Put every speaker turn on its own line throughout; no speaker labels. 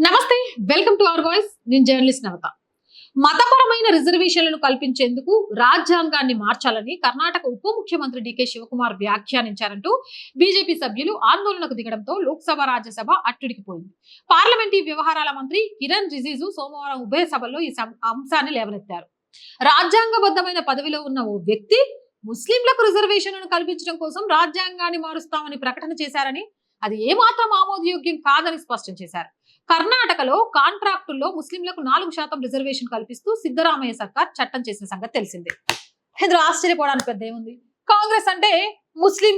నమస్తే welcome to our voice. నేను journalist నవత. మతపరమైన రిజర్వేషన్లను కల్పించేందుకు రాజ్యాంగాన్ని మార్చాలని కర్ణాటక ఉప ముఖ్యమంత్రి డికే శివకుమార్ వ్యాఖ్యానించారంటూ బీజేపీ సభ్యులు ఆందోళనకు దిగడంతో లోక్సభ రాజ్యసభ అట్టుడికిపోయింది. పార్లమెంటరీ వ్యవహారాల మంత్రి కిరణ్ రిజిజు సోమవారం ఉభయ సభల్లో ఈ సం- అంశాన్ని లేవనెత్తారు. రాజ్యాంగబద్ధమైన పదవిలో ఉన్న ఓ వ్యక్తి ముస్లింలకు రిజర్వేషన్లను కల్పించడం కోసం రాజ్యాంగాన్ని మారుస్తామని ప్రకటన చేశారని అది ఏమాత్రం ఆమోదయోగ్యం కాదని స్పష్టం చేశారు. కర్ణాటకలో కాంట్రాక్టుల్లో ముస్లింలకు నాలుగు శాతం రిజర్వేషన్ కల్పిస్తూ సిద్ధరామయ్య సర్కార్ చట్టం చేసిన సంగతి తెలిసిందే. ఇందులో ఆశ్చర్యపోవడానికి పెద్ద ఏముంది? కాంగ్రెస్ అంటే ముస్లిం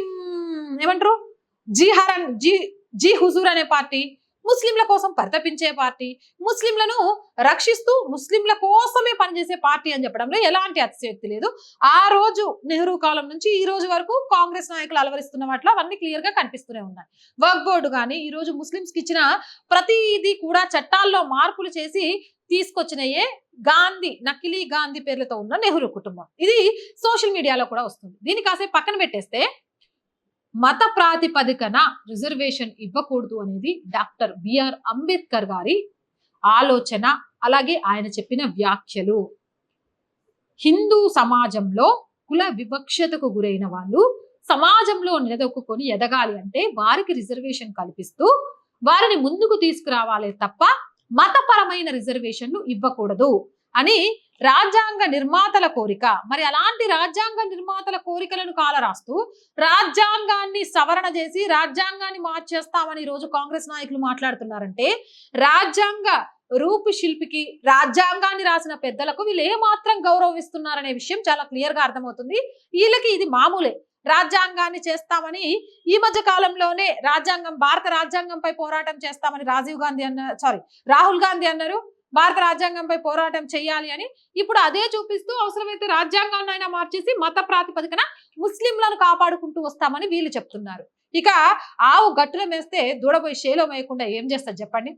ఏమంటారు? జీహారన్ జీ జీ హుజూర్ అనే పార్టీ ముస్లింల కోసం పరితపించే పార్టీ ముస్లింలను రక్షిస్తూ ముస్లింల కోసమే పనిచేసే పార్టీ అని చెప్పడంలో ఎలాంటి అతిశయోక్తి లేదు. ఆ రోజు నెహ్రూ కాలం నుంచి ఈ రోజు వరకు కాంగ్రెస్ నాయకులు అలవరిస్తున్న వాటిలో అవన్నీ క్లియర్గా కనిపిస్తూనే ఉన్నాయి. వర్క్ బోర్డు కానీ ఈ రోజు ముస్లింస్కి ఇచ్చిన ప్రతిదీ కూడా చట్టాల్లో మార్పులు చేసి తీసుకొచ్చినయే గాంధీ నకిలీ గాంధీ పేర్లతో ఉన్న నెహ్రూ కుటుంబం. ఇది సోషల్ మీడియాలో కూడా వస్తుంది. దీన్ని కాసేపు పక్కన పెట్టేస్తే మత ప్రాతిపదికన రిజర్వేషన్ ఇవ్వకూడదు అనేది డాక్టర్ బిఆర్ అంబేద్కర్ గారి ఆలోచన అలాగే ఆయన చెప్పిన వ్యాఖ్యలు. హిందూ సమాజంలో కుల వివక్షతకు గురైన వాళ్ళు సమాజంలో నిలదొక్కుని ఎదగాలి అంటే వారికి రిజర్వేషన్ కల్పిస్తూ వారిని ముందుకు తీసుకురావాలి తప్ప మతపరమైన రిజర్వేషన్లు ఇవ్వకూడదు అని రాజ్యాంగ నిర్మాతల కోరిక. మరి అలాంటి రాజ్యాంగ నిర్మాతల కోరికలను కాలరాస్తూ రాజ్యాంగాన్ని సవరణ చేసి రాజ్యాంగాన్ని మార్చేస్తామని ఈ రోజు కాంగ్రెస్ నాయకులు మాట్లాడుతున్నారంటే రాజ్యాంగ రూపు శిల్పికి రాజ్యాంగాన్ని రాసిన పెద్దలకు వీళ్ళు ఏమాత్రం గౌరవిస్తున్నారనే విషయం చాలా క్లియర్గా అర్థమవుతుంది. వీళ్ళకి ఇది మామూలే. రాజ్యాంగాన్ని చేస్తామని ఈ మధ్య కాలంలోనే రాజ్యాంగం భారత రాజ్యాంగంపై పోరాటం చేస్తామని రాజీవ్ గాంధీ అన్న సారీ రాహుల్ గాంధీ అన్నారు. భారత రాజ్యాంగంపై పోరాటం చేయాలి అని ఇప్పుడు అదే చూపిస్తూ అవసరమైతే రాజ్యాంగాన్ని అయినా మార్చేసి మత ప్రాతిపదికన ముస్లింలను కాపాడుకుంటూ వస్తామని వీళ్ళు చెప్తున్నారు. ఇక ఆవు గట్టున మేస్తే దూడబోయి షేలో వేయకుండా ఏం చేస్తారు చెప్పండి?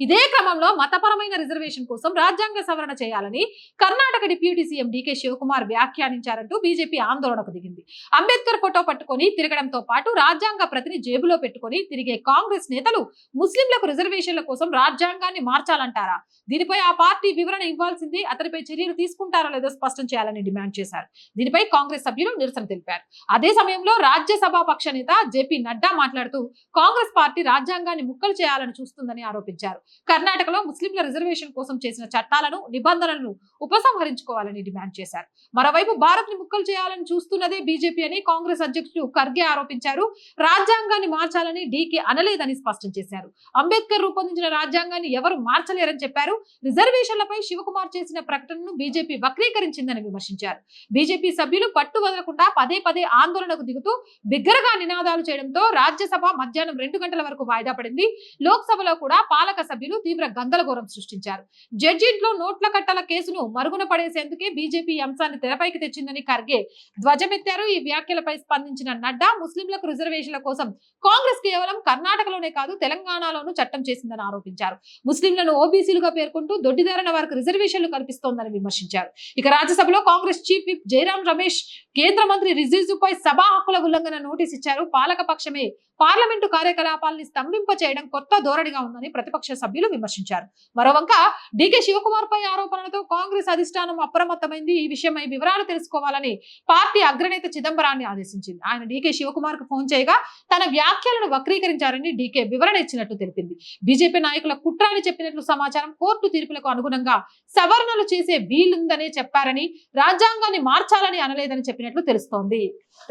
ఇదే క్రమంలో మతపరమైన రిజర్వేషన్ కోసం రాజ్యాంగ సవరణ చేయాలని కర్ణాటక డిప్యూటీ సీఎం డీకే శివకుమార్ వ్యాఖ్యానించారంటూ బీజేపీ ఆందోళనకు దిగింది. అంబేద్కర్ ఫోటో పట్టుకొని తిరగడంతో పాటు రాజ్యాంగ ప్రతిని జేబులో పెట్టుకొని తిరిగే కాంగ్రెస్ నేతలు ముస్లింలకు రిజర్వేషన్ల కోసం రాజ్యాంగాన్ని మార్చాలంటారా? దీనిపై ఆ పార్టీ వివరణ ఇవ్వాల్సింది అతనిపై చర్యలు తీసుకుంటారో లేదో స్పష్టం చేయాలని డిమాండ్ చేశారు. దీనిపై కాంగ్రెస్ సభ్యులు నిరసన తెలిపారు. అదే సమయంలో రాజ్యసభ పక్ష నేత జేపీ నడ్డా మాట్లాడుతూ కాంగ్రెస్ పార్టీ రాజ్యాంగాన్ని ముక్కలు చేయాలని చూస్తుందని ఆరోపించారు. కర్ణాటకలో ముస్లింల రిజర్వేషన్ కోసం చేసిన చట్టాలను నిబంధనలను ఉపసంహరించుకోవాలని డిమాండ్ చేశారు. మరోవైపు భారత్ని ముక్కలు చేయాలని చూస్తున్నదే బీజేపీ అని కాంగ్రెస్ అధ్యక్షుడు ఖర్గే ఆరోపించారు. రాజ్యాంగాన్ని మార్చాలని డీకే అనలేదని స్పష్టం చేశారు. అంబేద్కర్ రూపొందించిన రాజ్యాంగాన్ని ఎవరు మార్చలేరని చెప్పారు. రిజర్వేషన్లపై శివకుమార్ చేసిన ప్రకటనను బీజేపీ వక్రీకరించిందని విమర్శించారు. బీజేపీ సభ్యులు పట్టు వదలకుండా పదే పదే ఆందోళనకు దిగుతూ బిగ్గరగా నినాదాలు చేయడంతో రాజ్యసభ మధ్యాహ్నం రెండు గంటల వరకు వాయిదా పడింది. లోక్సభలో కూడా పాలక సభ్యులు తీవ్ర గందరగోళం సృష్టించారు. జడ్జింట్లో నోట్ల కట్టల కేసును మరుగున పడేసేందుకే బీజేపీ అంశాన్ని తెరపైకి తెచ్చిందని ఖర్గే ధ్వజమెత్తారు. ఈ వ్యాఖ్యలపై స్పందించిన నడ్డా ముస్లింలకు రిజర్వేషన్ల కోసం కాంగ్రెస్ కేవలం కర్ణాటకలోనే కాదు తెలంగాణలోనూ చట్టం చేసిందని ఆరోపించారు. ముస్లింలను ఓబీసీలుగా పేర్కొంటూ దొడ్డిదారిన వారికి రిజర్వేషన్లు కల్పిస్తోందని విమర్శించారు. ఇక రాజ్యసభలో కాంగ్రెస్ చీఫ్ విప్ జయరాం రమేష్ కేంద్ర మంత్రి రిజిజుపై సభా హక్కుల ఉల్లంఘన నోటీస్ ఇచ్చారు. పాలక పక్షమే పార్లమెంటు కార్యకలాపాలని స్తంభింప చేయడం కొత్త ధోరణిగా ఉందని ప్రతిపక్ష సభ్యులు విమర్శించారు. మరోవంక డీకే శివకుమార్ పై ఆరోపణలతో కాంగ్రెస్ అధిష్టానం అప్రమత్తమైంది. ఈ విషయమై వివరాలు తెలుసుకోవాలని పార్టీ అగ్రనేత చిదంబరాన్ని ఆదేశించింది. ఆయన డీకే శివకుమార్కు ఫోన్ చేయగా తన వ్యాఖ్యలను వక్రీకరించారని డీకే వివరణ ఇచ్చినట్లు తెలిపింది. బీజేపీ నాయకుల కుట్రాన్ని చెప్పినట్లు సమాచారం కోర్టు తీర్పులకు అనుగుణంగా సవరణలు చేసే వీలుందనే చెప్పారని రాజ్యాంగాన్ని మార్చాలని అనలేదని చెప్పినట్లు తెలుస్తోంది.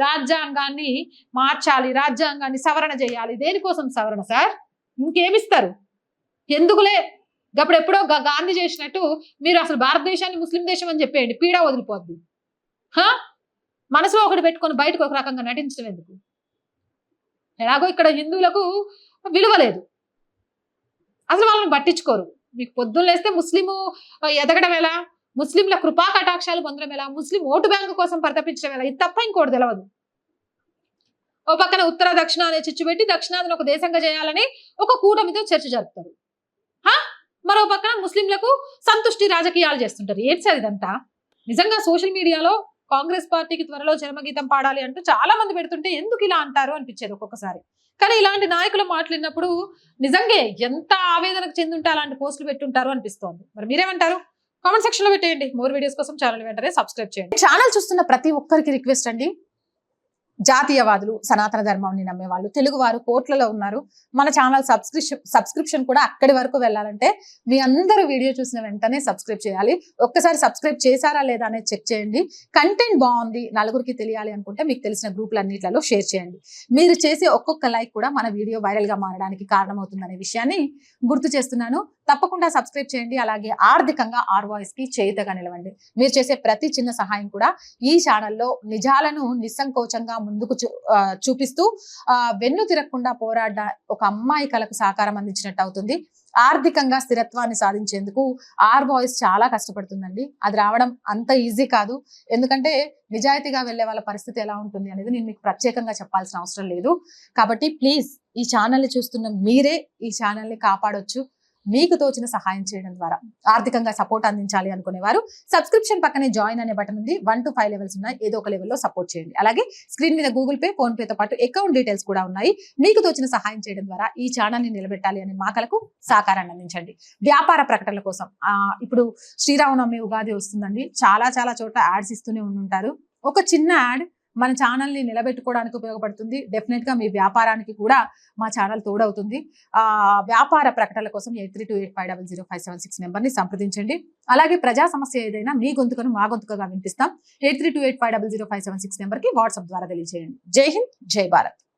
రాజ్యాంగాన్ని మార్చాలి రాజ్యాంగాన్ని సవరణ చేయాలి. దేనికోసం సవరణ సార్? ఇంకేమిస్తారు? ఎందుకులే? అప్పుడు ఎప్పుడో గాంధీ చేసినట్టు మీరు అసలు భారతదేశాన్ని ముస్లిం దేశం అని చెప్పేయండి. పీడ వదిలిపోద్ది. హా? మనసులో ఒకటి పెట్టుకొని బయటకు ఒక రకంగా నటించడం ఎందుకు? ఎలాగో ఇక్కడ హిందువులకు విలువ లేదు. అసలు వాళ్ళని పట్టించుకోరు. మీకు పొద్దున్న లేస్తే ముస్లిము ఎదగడం ఎలా? ముస్లింల కృపా కటాక్షాలు పొందడం ఎలా? ముస్లిం ఓటు బ్యాంకు కోసం పరితపించడం ఎలా? ఇది తప్ప ఇంకోటి తెలియదు ఓ పక్కన ఉత్తర దక్షిణ అనే చిచ్చు పెట్టి దక్షిణాదిని ఒక దేశంగా చేయాలని ఒక కూటమితో చర్చ జరుపుతారు. హా? మరో పక్కన ముస్లింలకు సంతుష్టి రాజకీయాలు చేస్తుంటారు. ఏంటి సార్ ఇదంతా? నిజంగా సోషల్ మీడియాలో కాంగ్రెస్ పార్టీకి త్వరలో చరమగీతం పాడాలి అంటూ చాలా మంది పెడుతుంటే ఎందుకు ఇలా అంటారు అనిపించేది ఒక్కొక్కసారి. కానీ ఇలాంటి నాయకులు మాట్లాడినప్పుడు నిజంగా ఎంత ఆవేదనకు చెందుంటే అలాంటి పోస్టులు పెట్టుంటారు అనిపిస్తోంది. మరి మీరేమంటారు? కామెంట్ సెక్షన్లో పెట్టేయండి. మోర్ వీడియోస్ కోసం ఛానల్ వెంటనే సబ్స్క్రైబ్ చేయండి. ఛానల్ చూస్తున్న ప్రతి ఒక్కరికి రిక్వెస్ట్ అండి. జాతీయవాదులు సనాతన ధర్మాన్ని నమ్మే వాళ్ళు తెలుగు వారు కోట్లలో ఉన్నారు. మన ఛానల్ సబ్స్క్రిప్షన్ సబ్స్క్రిప్షన్ కూడా అక్కడి వరకు వెళ్ళాలంటే మీ అందరూ వీడియో చూసిన వెంటనే సబ్స్క్రైబ్ చేయాలి. ఒక్కసారి సబ్స్క్రైబ్ చేశారా లేదా అనేది చెక్ చేయండి. కంటెంట్ బాగుంది నలుగురికి తెలియాలి అనుకుంటే మీకు తెలిసిన గ్రూపులన్నిట్లలో షేర్ చేయండి. మీరు చేసే ఒక్కొక్క లైక్ కూడా మన వీడియో వైరల్గా మారడానికి కారణమవుతుందనే విషయాన్ని గుర్తు చేస్తున్నాను. తప్పకుండా సబ్స్క్రైబ్ చేయండి. అలాగే ఆర్థికంగా ఆర్ వాయిస్కి చేయుతగా నిలవండి. మీరు చేసే ప్రతి చిన్న సహాయం కూడా ఈ ఛానల్లో నిజాలను నిస్సంకోచంగా ముందుకు చూ- చూపిస్తూ వెన్ను తిరగకుండా పోరాడ ఒక అమ్మాయి కలకు సహకారం అందించినట్టు అవుతుంది. ఆర్థికంగా స్థిరత్వాన్ని సాధించేందుకు ఆర్ బాయ్స్ చాలా కష్టపడుతుందండి. అది రావడం అంత ఈజీ కాదు. ఎందుకంటే నిజాయితీగా వెళ్ళే వాళ్ళ పరిస్థితి ఎలా ఉంటుంది అనేది నేను మీకు ప్రత్యేకంగా చెప్పాల్సిన అవసరం లేదు. కాబట్టి ప్లీజ్ ఈ ఛానల్ని చూస్తున్న మీరే ఈ ఛానల్ని కాపాడొచ్చు. మీకు తోచిన సహాయం చేయడం ద్వారా ఆర్థికంగా సపోర్ట్ అందించాలి అనుకునేవారు సబ్స్క్రిప్షన్ పక్కనే జాయిన్ అనే బటన్ ఉంది. వన్ టు ఫైవ్ లెవెల్స్ ఉన్నాయి. ఏదో ఒక లెవెల్లో సపోర్ట్ చేయండి. అలాగే స్క్రీన్ మీద గూగుల్ పే ఫోన్ పేతో పాటు అకౌంట్ డీటెయిల్స్ కూడా ఉన్నాయి. మీకు తోచిన సహాయం చేయడం ద్వారా ఈ ఛానల్ని నిలబెట్టాలి అనే మాకలకు సహకారాన్ని అందించండి. వ్యాపార ప్రకటనల కోసం ఇప్పుడు శ్రీరామనవమి ఉగాది వస్తుందండి. చాలా చాలా చోట్ల యాడ్స్ ఇస్తూనే ఉంటారు ఒక చిన్న యాడ్ మన ఛానల్ని నిలబెట్టుకోవడానికి ఉపయోగపడుతుంది. డెఫినెట్గా మీ వ్యాపారానికి కూడా మా ఛానల్ తోడవుతుంది. వ్యాపార ప్రకటనల కోసం eight three two eight five double zero five seven six నెంబర్ని సంప్రదించండి. అలాగే ప్రజా సమస్య ఏదైనా మీ గొంతుకను మా గొంతుకగా వినిపిస్తాం. Eight three two eight five double zero five seven six నెంబర్కి వాట్సాప్ ద్వారా తెలియజేయండి. జై హింద్ జై భారత్.